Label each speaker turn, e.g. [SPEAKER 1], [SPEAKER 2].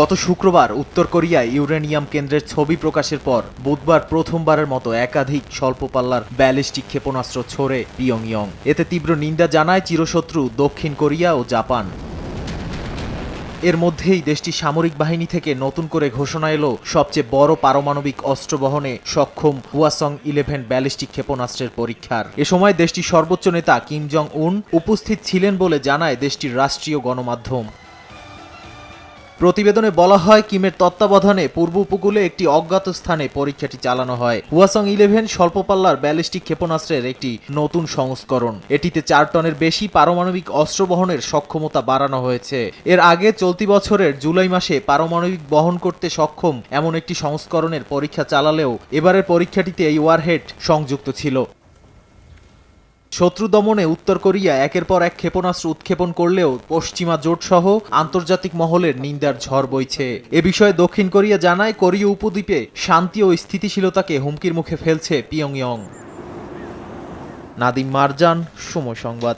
[SPEAKER 1] গত শুক্রবার উত্তর কোরিয়ায় ইউরেনিয়াম কেন্দ্রের ছবি প্রকাশের পর বুধবার প্রথমবারের মতো একাধিক স্বল্প পাল্লার ব্যালিস্টিক ক্ষেপণাস্ত্র ছোড়ে পিয়ংইয়ং। এতে তীব্র নিন্দা জানায় চিরশত্রু দক্ষিণ কোরিয়া ও জাপান। এর মধ্যেই দেশটির সামরিক বাহিনী থেকে নতুন করে ঘোষণা এলো সবচেয়ে বড় পারমাণবিক অস্ত্র বহনে সক্ষম হুয়াসং ইলেভেন ব্যালিস্টিক ক্ষেপণাস্ত্রের পরীক্ষার। এ সময় দেশটির সর্বোচ্চ নেতা কিম জং উন উপস্থিত ছিলেন বলে জানায় দেশটির রাষ্ট্রীয় গণমাধ্যম। প্রতিবেদনে বলা হয়, কিমের তত্ত্বাবধানে পূর্ব উপকূলে একটি অজ্ঞাত স্থানে পরীক্ষাটি চালানো হয়। হুয়াসং ইলেভেন স্বল্পপাল্লার ব্যালিস্টিক ক্ষেপণাস্ত্রের একটি নতুন সংস্করণ। এটিতে চার টনের বেশি পারমাণবিক অস্ত্র বহনের সক্ষমতা বাড়ানো হয়েছে। এর আগে চলতি বছরের জুলাই মাসে পারমাণবিক বহন করতে সক্ষম এমন একটি সংস্করণের পরীক্ষা চালালেও এবারের পরীক্ষাটিতে এই ওয়ারহেড সংযুক্ত ছিল। শত্রু দমনে উত্তর কোরিয়া একের পর এক ক্ষেপণাস্ত্র উৎক্ষেপণ করলেও পশ্চিমা জোটসহ আন্তর্জাতিক মহলের নিন্দার ঝড় বইছে। এ বিষয়ে দক্ষিণ কোরিয়া জানায়, কোরীয় উপদ্বীপে শান্তি ও স্থিতিশীলতাকে হুমকির মুখে ফেলছে পিয়ংইয়ং। নাদিম মারজান, সময় সংবাদ।